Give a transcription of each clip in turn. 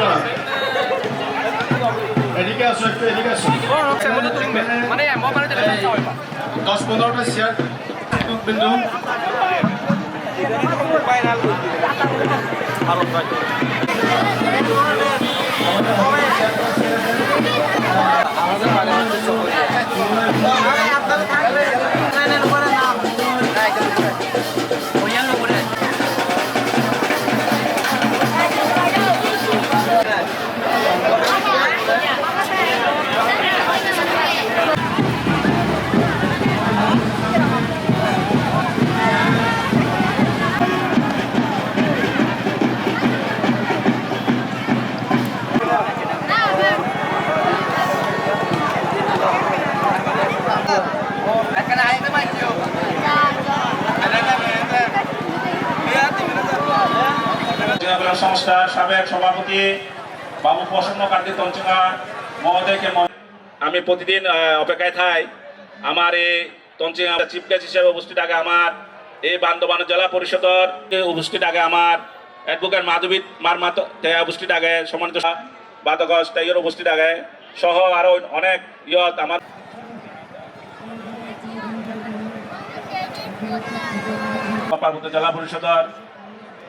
না এদিকে আসো একটু এদিকে আসো। মানে দশ পনেরোটা শেয়ার বিন্দু। জেলা সংস্থার সাবেক সভাপতি বাবু প্রসন্ন কান্তি তঞ্চঙ্গা মহোদয়কে আমি প্রতিদিন অপেক্ষায় থাই। আমার এই তঞ্চিঙ্গা চিফ গেস্ট হিসেবে উপস্থিত আগে আমার এই বান্দবান জেলা পরিষদর উপস্থিত আগে আমার অ্যাডভোকেট মাধবী মারমাত উপস্থিত আগে সম্মানিত বাদকস তাইয়ের উপস্থিত আগে সহ আরও অনেক ইয়ত আমার পার্বত্য জেলা পরিষদর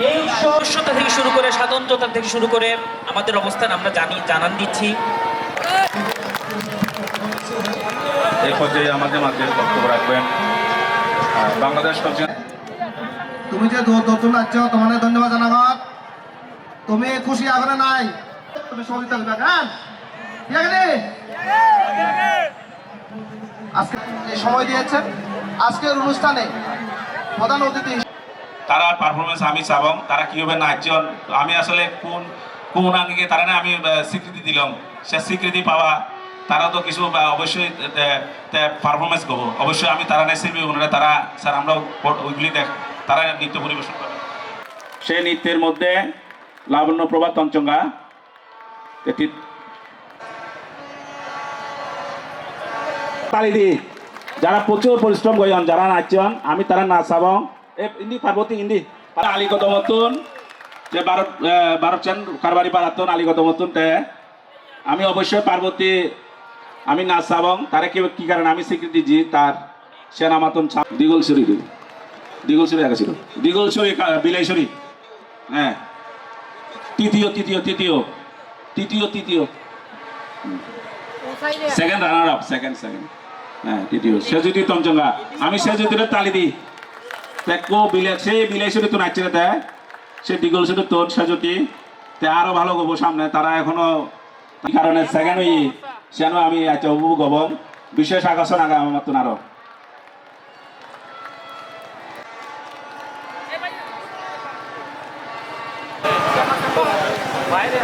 এই উৎসবতা থেকে শুরু করে স্বাতন্ত্রতা থেকে শুরু করে আমাদের অবস্থান আমরা জানি জানান দিচ্ছি। এই পর্যায়ে আমাদের মাঝে বক্তব্য রাখবেন। বাংলাদেশ তুমি যে দৌ- নতুন আছো তোমার ধন্যবাদ জানাবার। তুমি খুশি আগ্রহ নাই? তুমি সহযোগিতা করবে। কেন ঠিক আছে? নি? আজকে সময় দিয়েছেন। আজকের অনুষ্ঠানে প্রধান অতিথি তারা পারফরমেন্স আমি চাবাম তারা কীভাবে নাচজন, আমি আসলে কোন কোন আঙ্গিকে তারা না আমি স্বীকৃতি দিলাম সে স্বীকৃতি পাওয়া, তারা তো কিছু অবশ্যই পারফরমেন্স করব। অবশ্যই আমি তারা নেই ওনারা তারা, স্যার আমরা ওইগুলি দেখ, তারা নৃত্য পরিবেশন করে। সেই নৃত্যের মধ্যে লাবণ্য প্রভাত তঞ্চঙ্গা তালি দি যারা প্রচুর পরিশ্রম করেন যারা নাচন আমি তারা নাচাব। এ ইন্দি পার্বতী ইন্দি তারা আলিগত মতন যে ভারত ভারত চান কারবারি পারাতন আলিগত মতন তে আমি অবশ্যই পার্বতী আমি নাচাব তারা কি কি কারণে আমি স্বীকৃতি জি তার সেনা মাতন দীগলছড়ি দিব দীগলছড়ি আকাছিল দীগলছড়ি বিলাইছড়ি হ্যাঁ তৃতীয় তৃতীয় তৃতীয় তৃতীয় তৃতীয় second runner up second second হ্যাঁ তৃতীয় সেজুতি তঞ্চঙ্গা আমি সেজুতির তালি দিই দেখো বিলে সে বিলাইছড়ি তো নাচছে তে। সে দিগল শুধু তোর সেজুতি তে আরও ভালো গবো সামনে। তারা এখনও কারণে সেকেন্ড হই সেন আমি আচ্ছা উপভোগ হব বিশেষ আকর্ষণ আগা আমার মতন আরও। বাইরে